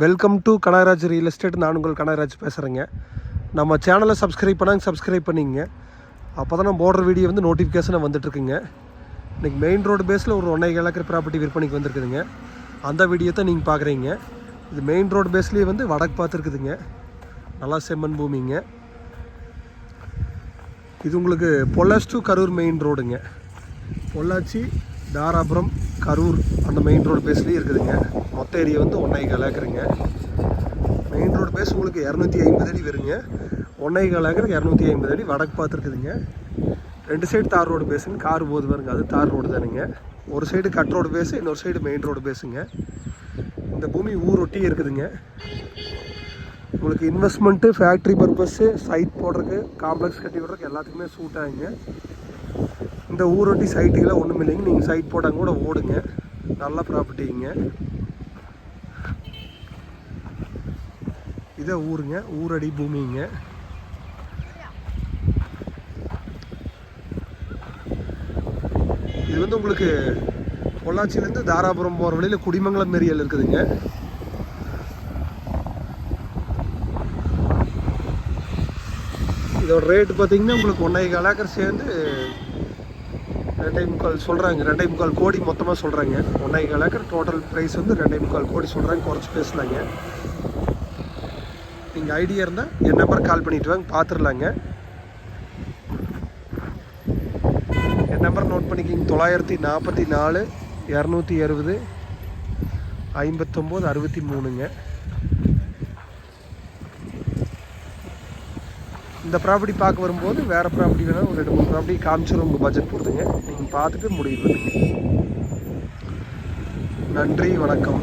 Welcome to Kanagaraj real estate நான் உங்கள் கனகராஜ் பேசுகிறேங்க நம்ம சேனலை சப்ஸ்கிரைப் பண்ணாங்க சப்ஸ்கிரைப் பண்ணிங்க. அப்போ தான் நம்ம போடுற வீடியோ வந்து நோட்டிஃபிகேஷனாக வந்துட்டுருக்குங்க. இன்றைக்கி மெயின் ரோடு பேஸில் ஒரு ஒன்றரை ஏக்கர் ப்ராப்பர்ட்டி விற்பனைக்கு வந்திருக்குதுங்க. அந்த வீடியோ தான் நீங்கள் பார்க்குறீங்க இது மெயின் ரோடு பேஸ்லேயே வந்து வடக்கு பார்த்துருக்குதுங்க. நல்லா செம்மண் பூமிங்க. இது உங்களுக்கு பொள்ளாச்சி டு கரூர் மெயின் ரோடுங்க பொள்ளாச்சி தாராபுரம் கரூர் அந்த மெயின் ரோடு பேஸ்லேயே இருக்குதுங்க. மொத்த ஏரியா வந்து ஒன்றரை கால் ஏக்கருங்க மெயின் ரோடு பேஸ் உங்களுக்கு இரநூத்தி ஐம்பது அடி வருங்க. ஒன்றரை கால் இரநூத்தி ஐம்பது அடி வடக்கு பார்த்துருக்குதுங்க. ரெண்டு சைடு தார் ரோடு பேஸுங்க கார் போது பாருங்க. அது தார் ரோடு தானுங்க. ஒரு சைடு கட் ரோடு பேஸு இன்னொரு சைடு மெயின் ரோடு பேஸுங்க இந்த பூமி ஊரொட்டி இருக்குதுங்க. உங்களுக்கு இன்வெஸ்ட்மெண்ட்டு ஃபேக்ட்ரி பர்பஸ்ஸு சைட் போடுறதுக்கு காம்ப்ளெக்ஸ் கட்டி விடுறதுக்கு எல்லாத்துக்குமே சூட் ஆகுங்க. இந்த ஊரொட்டி சைட்டுக்கெல்லாம் ஒன்றும் இல்லைங்க. நீங்கள் சைட் போட்டாங்க கூட ஓடுங்க. நல்ல ப்ராப்பர்ட்டிங்க இதே ஊருங்க. ஊரடி பூமிங்க. இது வந்து உங்களுக்கு பொள்ளாச்சியிலேருந்து தாராபுரம் போகிற வழியில் குடிமங்கலம் ஏரியாவில் இருக்குதுங்க. இதோட ரேட்டு பார்த்தீங்கன்னா உங்களுக்கு ஒன்றரை கலாக்கர் ஏக்கர் சேர்ந்து ரெண்டே முக்கால் சொல்கிறாங்க ரெண்டே முக்கால் கோடி மொத்தமாக சொல்கிறாங்க ஒன்றரை கால் ஏக்கர் டோட்டல் ப்ரைஸ் வந்து ரெண்டே முக்கால் கோடி சொல்கிறாங்க குறைச்சி பேசலாங்க. நீங்கள் ஐடியா இருந்தால் என் நம்பர் கால் பண்ணிட்டு வாங்க பார்த்துடலாங்க என் நம்பர் நோட் பண்ணிக்கிங்க தொள்ளாயிரத்தி நாற்பத்தி நாலு இரநூத்தி அறுபது ஐம்பத்தொம்போது அறுபத்தி மூணுங்க. இந்த ப்ராப்பர்ட்டி பார்க்க வரும்போது வேறு ப்ராப்பர்ட்டி வேணால் ஒரு ரெண்டு மூணு ப்ராப்பர்ட்டி காமிச்சிடும் உங்கள் பட்ஜெட் பொறுத்துங்க. நீங்கள் பார்த்துட்டு முடிவு பண்ணுங்கள் நன்றி வணக்கம்.